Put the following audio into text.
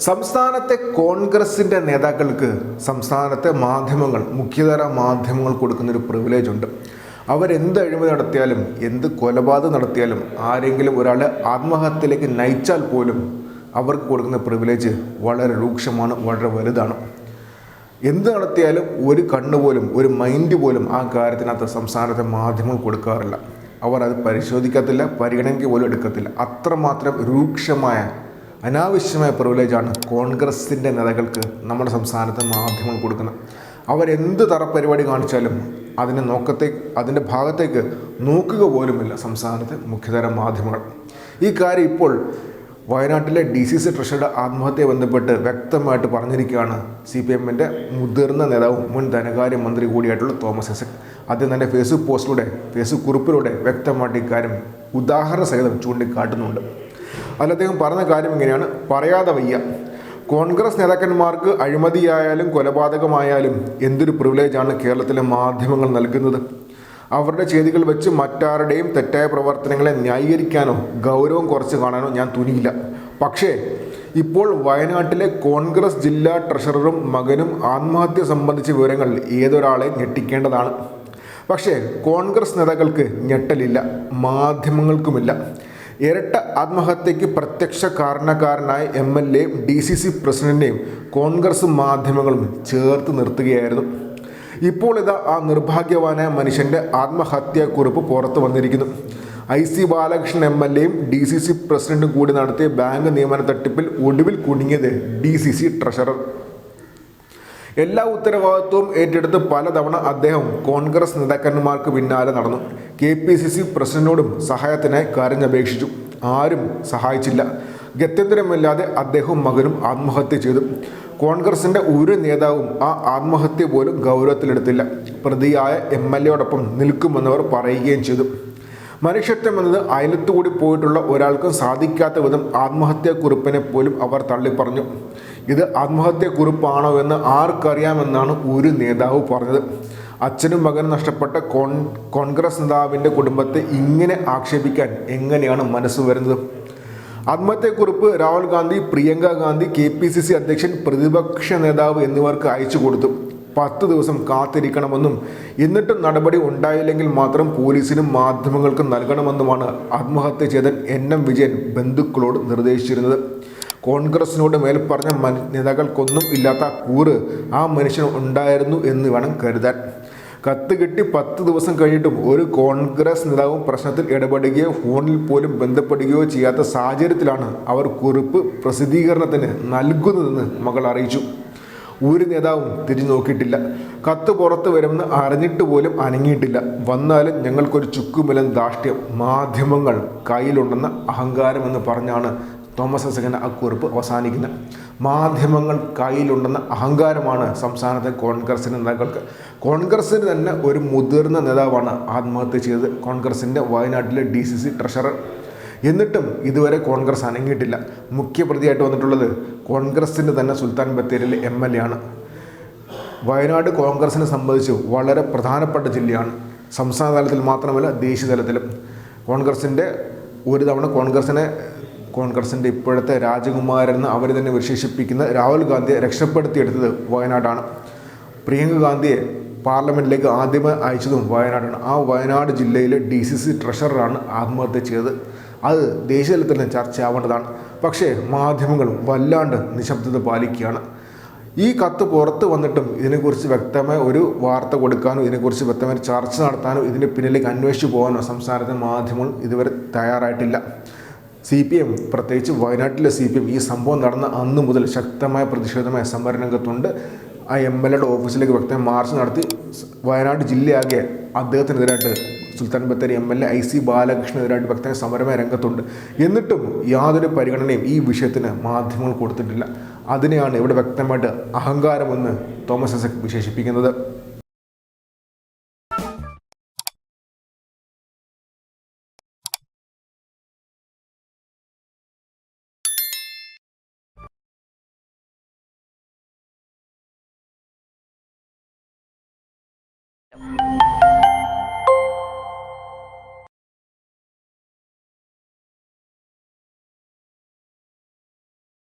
സംസ്ഥാനത്തെ കോൺഗ്രസിന്റെ നേതാക്കൾക്ക് സംസ്ഥാനത്തെ മാധ്യമങ്ങൾ മുഖ്യധാര മാധ്യമങ്ങൾ കൊടുക്കുന്നൊരു പ്രിവിലേജ് ഉണ്ട്. അവരെന്ത് അഴിമതി നടത്തിയാലും എന്ത് കൊലപാതകം നടത്തിയാലും ആരെങ്കിലും ഒരാളെ ആത്മഹത്യയിലേക്ക് നയിച്ചാൽ പോലും അവർക്ക് കൊടുക്കുന്ന പ്രിവിലേജ് വളരെ രൂക്ഷമാണ് വളരെ വലുതാണ്. എന്ത് നടത്തിയാലും ഒരു കണ്ണ് പോലും ഒരു മൈൻഡ് പോലും ആ കാര്യത്തിനകത്ത് സംസ്ഥാനത്തെ മാധ്യമങ്ങൾ കൊടുക്കാറില്ല. അവർ അത് പരിശോധിക്കത്തില്ല പരിഗണനയ്ക്ക് പോലും എടുക്കത്തില്ല. അത്രമാത്രം രൂക്ഷമായ അനാവശ്യമായ പ്രിവിലേജാണ് കോൺഗ്രസിന്റെ നേതാക്കൾക്ക് നമ്മുടെ സംസ്ഥാനത്ത് മാധ്യമങ്ങൾ കൊടുക്കുന്നത്. അവരെന്ത് തറ പരിപാടി കാണിച്ചാലും അതിനെ നോക്കത്തെ അതിന്റെ ഭാഗത്തേക്ക് നോക്കുക പോലുമില്ല സംസ്ഥാനത്തെ മുഖ്യധാര മാധ്യമങ്ങൾ. ഈ കാര്യം ഇപ്പോൾ വയനാട്ടിലെ ഡി സി സി ട്രഷറിയുടെ ആത്മഹത്യയെ ബന്ധപ്പെട്ട് വ്യക്തമായിട്ട് പറഞ്ഞിരിക്കുകയാണ് സി പി എമ്മിന്റെ മുതിർന്ന നേതാവും മുൻ ധനകാര്യ മന്ത്രി കൂടിയായിട്ടുള്ള തോമസ് ഐസക് അദ്ദേഹം തന്റെ ഫേസ്ബുക്ക് പോസ്റ്റിലൂടെ ഫേസ്ബുക്ക് കുറിപ്പിലൂടെ വ്യക്തമായിട്ട് ഇക്കാര്യം ഉദാഹരണ സഹിതം ചൂണ്ടിക്കാട്ടുന്നുണ്ട്. അതിൽ അദ്ദേഹം പറഞ്ഞ കാര്യം ഇങ്ങനെയാണ് പറയാതെ വയ്യ. കോൺഗ്രസ് നേതാക്കന്മാർക്ക് അഴിമതിയായാലും കൊലപാതകമായാലും എന്തൊരു പ്രിവിലേജാണ് കേരളത്തിലെ മാധ്യമങ്ങൾ നൽകുന്നത്. അവരുടെ ചെയ്തികൾ വെച്ച് മറ്റാരുടെയും തെറ്റായ പ്രവർത്തനങ്ങളെ ന്യായീകരിക്കാനോ ഗൗരവം കുറച്ച് കാണാനോ ഞാൻ തുനിയില്ല. പക്ഷേ ഇപ്പോൾ വയനാട്ടിലെ കോൺഗ്രസ് ജില്ലാ ട്രഷററും മകനും ആത്മഹത്യ സംബന്ധിച്ച വിവരങ്ങൾ ഏതൊരാളെ ഞെട്ടിക്കേണ്ടതാണ്? പക്ഷേ കോൺഗ്രസ് നേതാക്കൾക്ക് ഞെട്ടലില്ല മാധ്യമങ്ങൾക്കുമില്ല. ഇരട്ട ആത്മഹത്യയ്ക്ക് പ്രത്യക്ഷ കാരണക്കാരനായ എം എൽ എയും ഡി സി സി പ്രസിഡന്റിനെയും കോൺഗ്രസ് മാധ്യമങ്ങളും ചേർത്ത് നിർത്തുകയായിരുന്നു. ഇപ്പോൾ ഇതാ ആ നിർഭാഗ്യവാനായ മനുഷ്യന്റെ ആത്മഹത്യാക്കുറിപ്പ് പുറത്തു വന്നിരിക്കുന്നു. I C Balakrishnan M L എയും ഡി സി സി പ്രസിഡന്റും കൂടി നടത്തിയ ബാങ്ക് നിയമന തട്ടിപ്പിൽ ഒടുവിൽ കുടുങ്ങിയത് ഡി സി സി ട്രഷറർ. എല്ലാ ഉത്തരവാദിത്വവും ഏറ്റെടുത്ത് പലതവണ അദ്ദേഹം കോൺഗ്രസ് നേതാക്കന്മാർക്ക് പിന്നാലെ നടന്നു. കെ പി സി സി പ്രസിഡന്റിനോടും സഹായത്തിനായി കരഞ്ഞപേക്ഷിച്ചു ആരും സഹായിച്ചില്ല. ഗത്യന്തരമില്ലാതെ അദ്ദേഹവും മകനും ആത്മഹത്യ ചെയ്തു. കോൺഗ്രസിന്റെ ഒരു നേതാവും ആ ആത്മഹത്യ പോലും ഗൗരവത്തിലെടുത്തില്ല. പ്രതിയായ എം എൽ എയോടൊപ്പം നിൽക്കുമെന്നവർ പറയുകയും ചെയ്തു. മനുഷ്യത്വം എന്നത് അയലത്തുകൂടി പോയിട്ടുള്ള ഒരാൾക്കും സാധിക്കാത്ത വിധം ആത്മഹത്യാക്കുറിപ്പിനെ പോലും അവർ തള്ളിപ്പറഞ്ഞു. ഇത് ആത്മഹത്യാക്കുറിപ്പാണോ എന്ന് ആർക്കറിയാമെന്നാണ് ഒരു നേതാവ് പറഞ്ഞത്. അച്ഛനും മകനും നഷ്ടപ്പെട്ട കോൺ കോൺഗ്രസ് നേതാവിന്റെ കുടുംബത്തെ ഇങ്ങനെ ആക്ഷേപിക്കാൻ എങ്ങനെയാണ് മനസ്സ് വരുന്നത്? ആത്മഹത്യക്കുറിപ്പ് Rahul Gandhi Priyanka Gandhi K P C C അധ്യക്ഷൻ പ്രതിപക്ഷ നേതാവ് എന്നിവർക്ക് അയച്ചു കൊടുത്തു. പത്ത് ദിവസം കാത്തിരിക്കണമെന്നും എന്നിട്ടും നടപടി ഉണ്ടായില്ലെങ്കിൽ മാത്രം പോലീസിനും മാധ്യമങ്ങൾക്കും നൽകണമെന്നുമാണ് ആത്മഹത്യ ചെയ്ത എൻ എം വിജയൻ ബന്ധുക്കളോട് നിർദ്ദേശിച്ചിരുന്നത്. കോൺഗ്രസിനോട് മേൽ പറഞ്ഞ നേതാക്കൾക്കൊന്നും ഇല്ലാത്ത കൂറ് ആ മനുഷ്യൻ ഉണ്ടായിരുന്നു എന്ന് വേണം കരുതാൻ. കത്ത് കിട്ടി പത്ത് ദിവസം കഴിഞ്ഞിട്ടും ഒരു കോൺഗ്രസ് നേതാവും പ്രശ്നത്തിൽ ഇടപെടുകയോ ഫോണിൽ പോലും ബന്ധപ്പെടുകയോ ചെയ്യാത്ത സാഹചര്യത്തിലാണ് അവർ കുറിപ്പ് പ്രസിദ്ധീകരണത്തിന് നൽകുന്നതെന്ന് മകൾ അറിയിച്ചു. ഒരു നേതാവും തിരിഞ്ഞു നോക്കിയിട്ടില്ല കത്ത് പുറത്തു വരുമെന്ന് അറിഞ്ഞിട്ട് പോലും അനങ്ങിയിട്ടില്ല. വന്നാലും ഞങ്ങൾക്കൊരു ചുക്കുമിലൻ ധാഷ്ട്യം മാധ്യമങ്ങൾ കയ്യിലുണ്ടെന്ന അഹങ്കാരമെന്ന് പറഞ്ഞാണ് തോമസ് ഐസകന്റെ ആ കുറിപ്പ് അവസാനിക്കുന്നത് മാധ്യമങ്ങൾ കയ്യിലുണ്ടെന്ന അഹങ്കാരമാണ് സംസ്ഥാനത്തെ കോൺഗ്രസിന്റെ നേതാക്കൾക്ക്. കോൺഗ്രസിന് തന്നെ ഒരു മുതിർന്ന നേതാവാണ് ആത്മഹത്യ ചെയ്തത്. കോൺഗ്രസിന്റെ വയനാട്ടിലെ ഡി സി സി ട്രഷറർ. എന്നിട്ടും ഇതുവരെ കോൺഗ്രസ് അനങ്ങിയിട്ടില്ല. മുഖ്യപ്രതിയായിട്ട് വന്നിട്ടുള്ളത് കോൺഗ്രസിന്റെ തന്നെ സുൽത്താൻ ബത്തേരിയിലെ എം എൽ എ ആണ്. വയനാട് കോൺഗ്രസിനെ സംബന്ധിച്ച് വളരെ പ്രധാനപ്പെട്ട ജില്ലയാണ്. സംസ്ഥാന തലത്തിൽ മാത്രമല്ല ദേശീയ തലത്തിലും. കോൺഗ്രസിന്റെ ഒരു തവണ കോൺഗ്രസിനെ കോൺഗ്രസിന്റെ ഇപ്പോഴത്തെ രാജകുമാരെന്ന് അവർ തന്നെ വിശേഷിപ്പിക്കുന്ന രാഹുൽ ഗാന്ധിയെ രക്ഷപ്പെടുത്തിയെടുത്തത് വയനാടാണ്. പ്രിയങ്ക ഗാന്ധിയെ പാർലമെന്റിലേക്ക് ആദ്യമായി അയച്ചതും വയനാടാണ്. ആ വയനാട് ജില്ലയിലെ ഡി സി സി ട്രഷററാണ് ആത്മഹത്യ ചെയ്തത്. അത് ദേശീയ തലത്തിൽ തന്നെ ചർച്ചയാവേണ്ടതാണ്. പക്ഷേ മാധ്യമങ്ങൾ വല്ലാണ്ട് നിശബ്ദത പാലിക്കുകയാണ്. ഈ കത്ത് പുറത്ത് വന്നിട്ടും ഇതിനെക്കുറിച്ച് വ്യക്തമായ ഒരു വാർത്ത കൊടുക്കാനോ ഇതിനെക്കുറിച്ച് വ്യക്തമായ ചർച്ച നടത്താനോ ഇതിന്റെ പിന്നിലേക്ക് അന്വേഷിച്ചു പോകാനോ സംസ്ഥാനത്തെ മാധ്യമങ്ങൾ ഇതുവരെ തയ്യാറായിട്ടില്ല. സി പി എം പ്രത്യേകിച്ച് വയനാട്ടിലെ സി പി എം ഈ സംഭവം നടന്ന അന്ന് മുതൽ ശക്തമായ പ്രതിഷേധമായ സമരരംഗത്തുണ്ട് ആ എം എൽ എയുടെ ഓഫീസിലേക്ക് വ്യക്തമായി മാർച്ച് നടത്തി. വയനാട് ജില്ലയാകെ അദ്ദേഹത്തിനെതിരായിട്ട് Sultan Bathery M L A I C ബാലകൃഷ്ണനെതിരായിട്ട് വ്യക്തമായ സമരമായ രംഗത്തുണ്ട്. എന്നിട്ടും യാതൊരു പരിഗണനയും ഈ വിഷയത്തിന് മാധ്യമങ്ങൾ കൊടുത്തിട്ടില്ല. അതിനെയാണ് ഇവിടെ വ്യക്തമായിട്ട് അഹങ്കാരമെന്ന് തോമസ് ഐസക് വിശേഷിപ്പിക്കുന്നത്.